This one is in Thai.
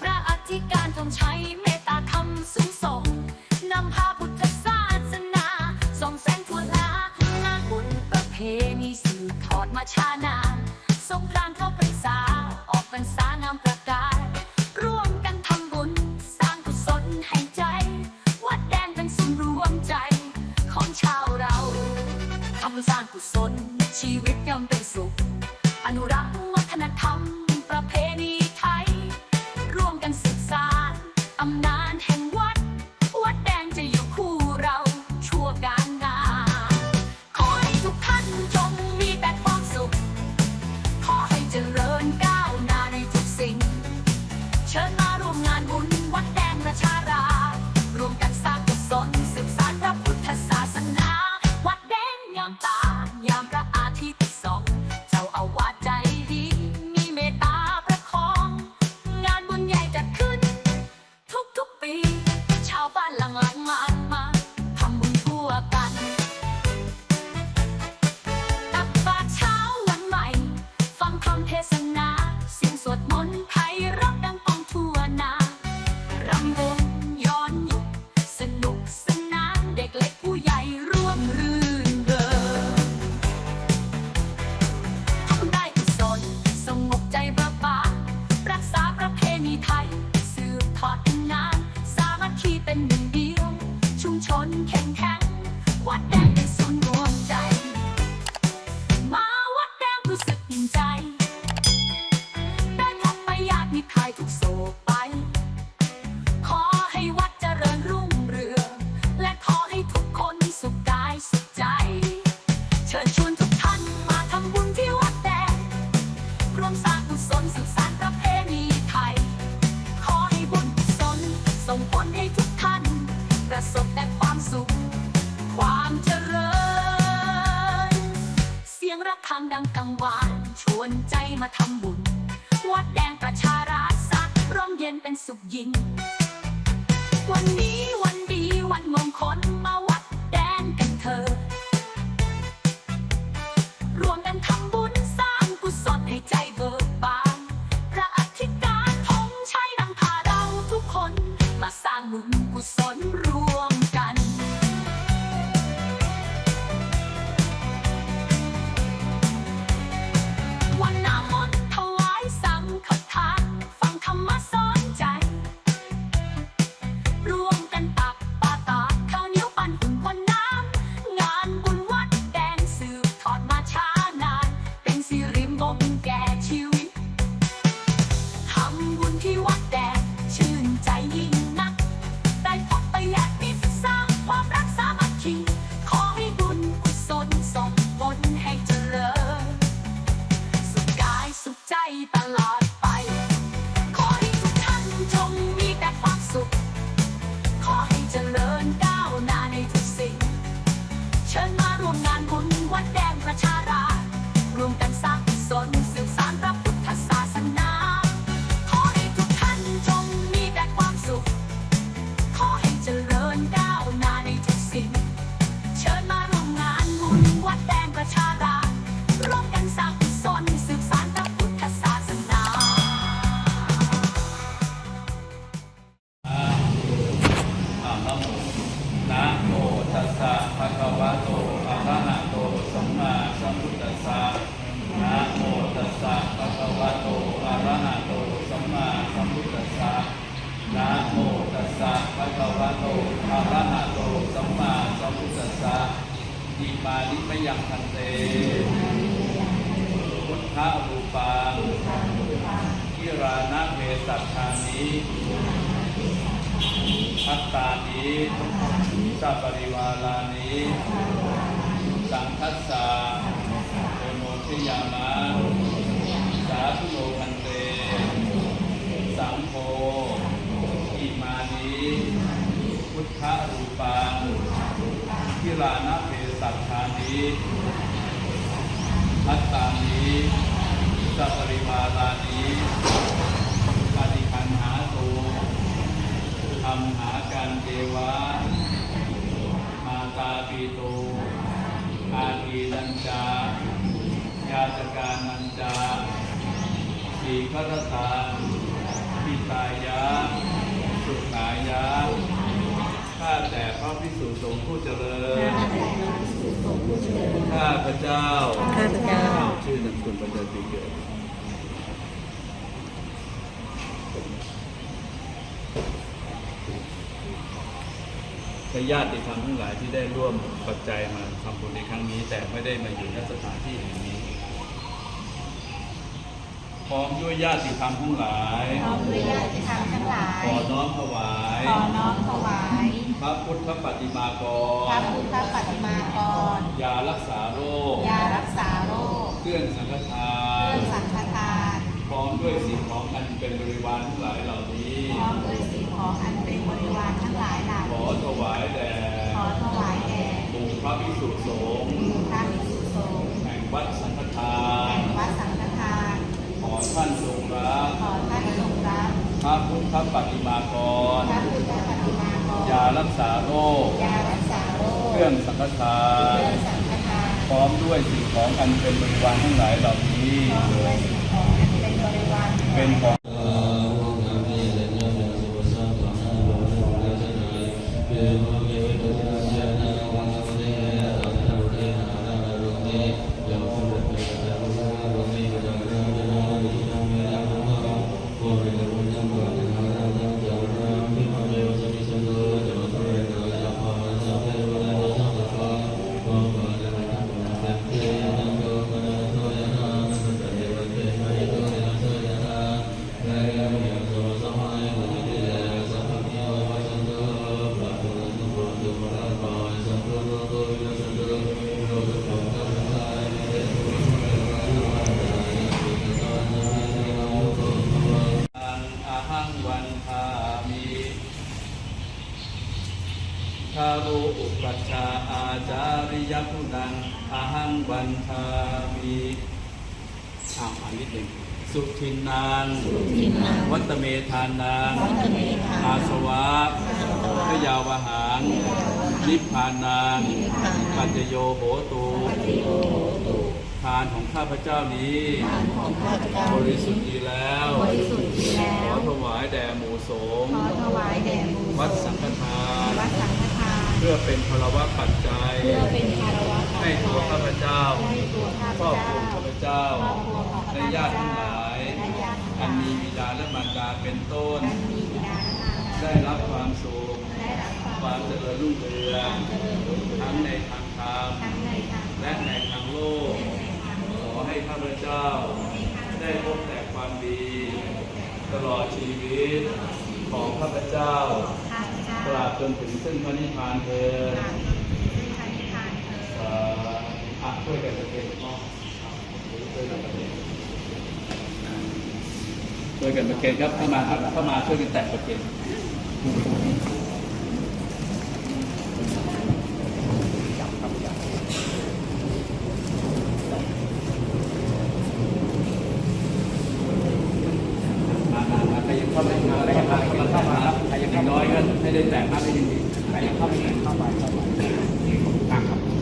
พระอธิการทงชัเมตตาธรรมสูงส่งนำพาพุทธศาสนาส่องแสงทั่ลากุญประเพณีสืบทอดมาช้านานสงกรานต์เข้าพรรษาออกพรรษานำประกาศ ร่วมกันทำบุญ สร้างกุศลให้ใจ วัดแดงเป็นศูนย์วมใจ ของชาวเราทำกุศลชีวิตย่อมเป็นางดังกังวานชวนใจมาทำบุญ วัดแดงประชาราษฎร้ร่มเย็นเป็นสุขยิ่งวันนี้วันดีวันมงคลมาวัดแดงกันเธอรวมกันทำบุญสร้างกุศลให้ใจเบิกบานพระอธิการทงชัยนำพาเราทุกคน มาสร้างบุญกุศลรว สะภะคะวะโตอะระหะโตสัมมาสัมพุทธัสสะอิมานิมยังทันเตพุทธะรูปังกิรานะเมสัทานิพัตตานิสัปริวาลานิสังคัสสะโมทิยามาสาธุโล ทะรูปังทิรานาเภสัชานิอัตตานิสัปริมาลานิปฏิคันหาตูทำหาการเทวะมาตาปีโตอาทีนันจายาตการนันจาสีกัตตาปิตายาสุขายา ข้าแต่พระพิสุสงฆ์ผู้เจริญข้าพระเจ้าข้าพระเจ้า ชื่อนามสกุลบรรดาปีเกิดญาติธรรมทั้งหลายที่ได้ร่วมปัจจัยมาทำบุญในครั้งนี้ แต่ไม่ได้มาอยู่ณสถานที่ พร้อมด้วยญาติธรรมทั้งหลาย พร้อมด้วยญาติธรรมทั้งหลาย ขอน้อมถวาย ขอน้อมถวาย พระพุทธปฏิมากพระรพุทธปฏิมากร ยารักษาโรค ยารักษาโรค เครื่องสังฆทาเคนรื่องสังฆทาน พร้อมด้วยสิ่งของอันเป็นบริวารทั้งหลายเหล่านี้ พร้อมด้วยสิ่งของอันเป็นบริวารทั้งหลายเหล่าขอนี้ถวายแด่ขอถวายแด่องค์พระภิกษุสงฆ์พระภิกษุสงฆ์แห่งวัดสังฆทา แห่ น งวัดสังฆทาน ขอท่านจงรับ ขอท่านทรงรับ พระพุทธปฏิมากรพระพุทธปฏิมากร ยารักษาโรคยารักษาโรคเครื่องสังฆทาเคนรื่องสังฆทานพร้อมด้วยสิ่งของอันเป็นบริวารทั้งหลายเหล่านี้พร้อมด้วยสิ่งของอันเป็นบริวารทั้งหลายเป็นของ ยพุนังอาหังวันทามิอ้าวอ่านนิดหนึ่งสุทินนางวัตเมธานังอาสวะพยาวหางนิพพานังปัจจโยโหตุทานของข้าพเจ้านี้บริสุทธิ์ดีแล้วบริสุทธิ์ดีแล้ขอวถวายแด่หมู่สงฆ์ขอถวายแด่หมู่สงฆ์วัดสังฆทานวัดสังฆทาน เพื่อเป็นพลวะปัจจัย เพื่อเป็นคารวะให้ตัวข้าพเจ้าให้ตัวข้าพครอบครัวเจ้าข้าพเจ้าครอบครัวของข้าพและญาติทั้งหลายและญาติทั้งหลาย อันมีบิดาและมารดาเป็นต้นอันมีบิดาและมารดาได้รับความสุขได้รับความความเจริญรุ่งเรืองเจริญรุ่งเรืองทั้งในทางธรรมทั้งในทางและในทางโลก ขอให้ข้าพเจ้า ได้พบแต่ความดี ตลอดชีวิตของข้าพเจ้า ข้าพเจ้า ตราบจนถึงซึ่งพระนิพพานเถิดตราบจนถึงพระนิพพานเถิดสาธุอะช่วยกันประเคนพ่อช่วยกันประเคนช่วยกันประเคนครับเข้ามาครับเข้ามาช่วยกันแตะประเคน ไม่ได้แตกมากไม่ได้ดีแต่เข้าไปเข้าไปเข้าไปต่างครับ